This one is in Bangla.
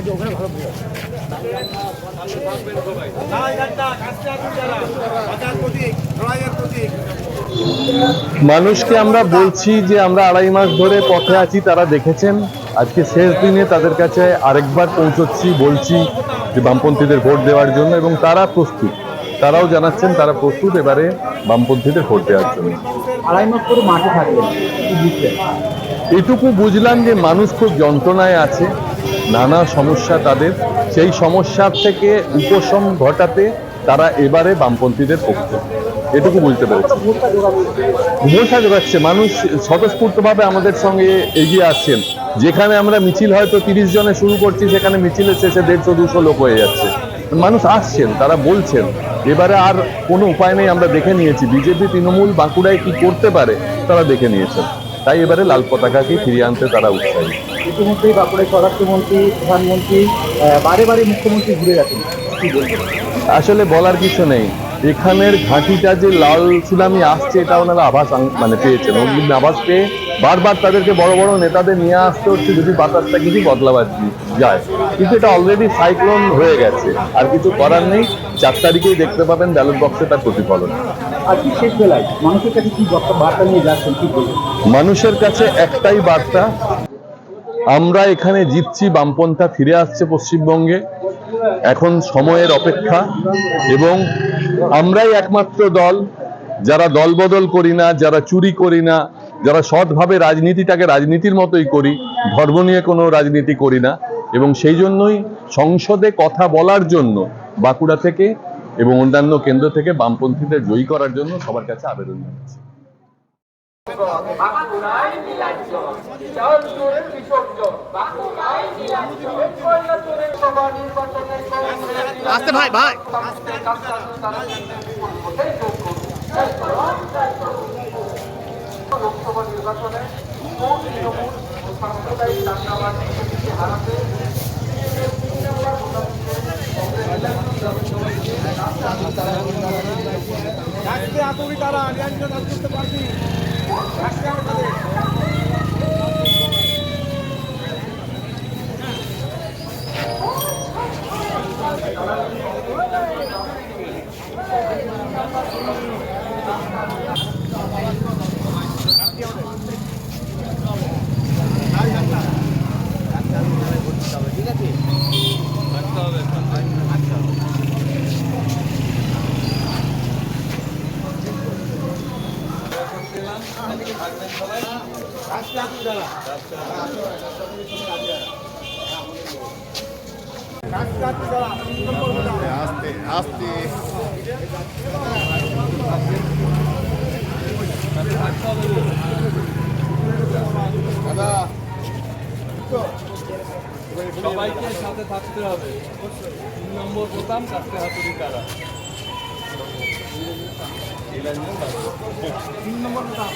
মাঝে ওখানে ভালো ভিড় মানুষকে আমরা বলছি যে আমরা আড়াই মাস ধরে পথে আছি তারা দেখেছেন। আজকে শেষ দিনে তাদের কাছে আরেকবার পৌঁছচ্ছি বলছি যে বামপন্থীদের ভোট দেওয়ার জন্য এবং তারা প্রস্তুত। তারাও জানাচ্ছেন তারা প্রস্তুত এবারে বামপন্থীদের ভোট দেওয়ার জন্য। আড়াই মাস করে মাঠে এটুকু বুঝলাম যে মানুষ খুব যন্ত্রণায় আছে। নানা সমস্যা তাদের। সেই সমস্যার থেকে উপশম ঘটাতে তারা এবারে বামপন্থীদের পক্ষে। এটুকু বুঝতে পেরেছি। ভূমিকা যোগাচ্ছে মানুষ স্বতঃস্ফূর্তভাবে আমাদের সঙ্গে এগিয়ে আসছেন। যেখানে আমরা মিছিল হয়তো তিরিশ জনে শুরু করছি, সেখানে মিছিলের শেষে দেড়শো, দুশো লোক হয়ে যাচ্ছে। মানুষ আসছেন, তারা বলছেন। এবারে আর কোনো উপায় নেই, আমরা দেখে নিয়েছি। বিজেপি, তৃণমূল বাঁকুড়ায় কি করতে পারে, তারা দেখে নিয়েছেন। তাই এবারে লাল পতাকাকে ফিরিয়ে আনতে তারা উৎসাহী। ইতিমধ্যেই বাঁকুড়ার স্বরাষ্ট্রমন্ত্রী প্রধানমন্ত্রী বারে বারে মুখ্যমন্ত্রী ঘুরে গেছেন। কি আসলে বলার কিছু নেই। এখানের ঘাঁটিটা যে লাল সুনামি আসছে এটা ওনারা আভাস মানে পেয়েছেন। অগ্নি আভাস পেয়ে বারবার তাদেরকে বড় বড় নেতাদের নিয়ে আসতে হচ্ছে যদি বাতাসটা কিছু বদলাবার যায়। কিন্তু এটা অলরেডি সাইক্লোন হয়ে গেছে। আর কিছু করার নেই। চার তারিখেই দেখতে পাবেন ব্যালট বক্সে তার প্রতিফলন। মানুষের কাছে একটাই বার্তা আমরা এখানে জিতছি, বামপন্থা ফিরে আসছে পশ্চিমবঙ্গে। এখন সময়ের অপেক্ষা এবং আমরাই একমাত্র দল। যারা দলবদল করি না, যারা চুরি করি না, যারা সৎভাবে রাজনীতিটাকে রাজনীতির মতোই করি, ধর্ম নিয়ে কোনো রাজনীতি করি না। এবং সেই জন্যই সংসদে কথা বলার জন্য বাঁকুড়া থেকে এবং অন্যান্য কেন্দ্র থেকে বামপন্থীদের জয়ী করার জন্য সবার কাছে আবেদন জানাচ্ছি। বাঁকুড়ায় নীলাঞ্চল চাল চোরের বিসর্জন বাঁকুড়ায় নীলাঞ্চল কয়লা চোরের সভা নির্বাচনে আসতে ভাই, ভাই। লোকসভা নির্বাচনে কোন তৃণমূল ও সাম্প্রদায়িক দাঙ্গাবাজ বিজেপিকে হারাতে আস্তে আস্তে দাদা সবাইকে সাথে থাকতে হবে। তিন নম্বর বোতাম কাছতে হাতুড়ি কারা? তিন নম্বর বোতাম।